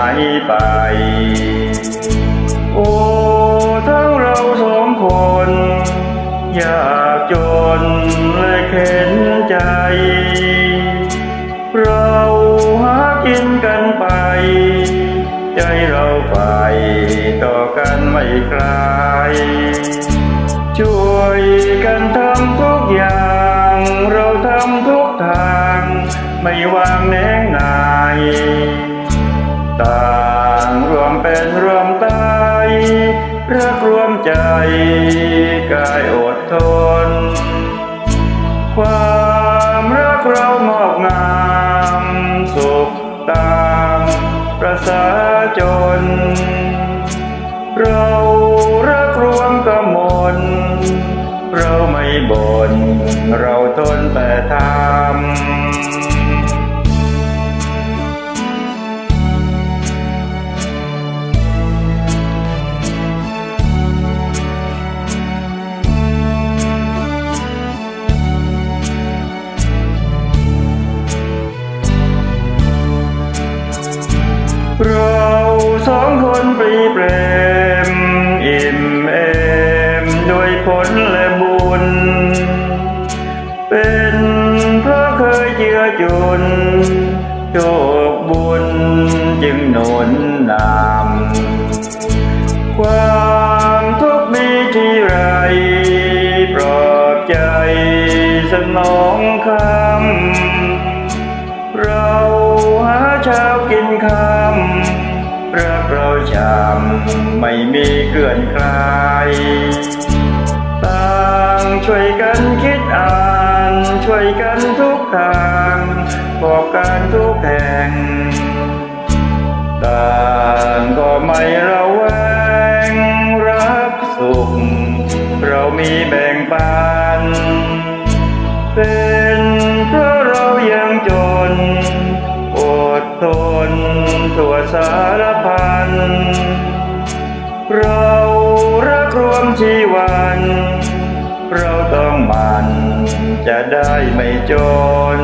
ายไป โอ้ทั้งเราสองคน อยากจนและเข็นใจ เราหากินกันไป ใจเราไปต่อกันไม่ไกลช่วยกัน รักรวมใจกายอดทน ความรักเรางอกงามสุขตามประสาจน เรารักรวมกมลเราไม่บน่นเราทนแต่ทำ เราสองคนปรีเปรมอิ่มเอมด้วยผลและบุญ เป็นเพราะเคยเจือจุนโชคบุญจึงหนุนนำความทุกข์มีที่ไร ปลอบใจสนองคำเราหาเช้ากินคำ รักเราชำไม่มีเกลื่อนคลายต่างช่วยกันคิดอ่านช่วยกันทุกทางบอกการทุกแห่งต่างก็ไม่ระแวงรักสุข เรามีแบ่งปันเป็นเพราะเรายังจน สารพัน เรารักรวมชีวัน เราต้องมันจะได้ไม่จน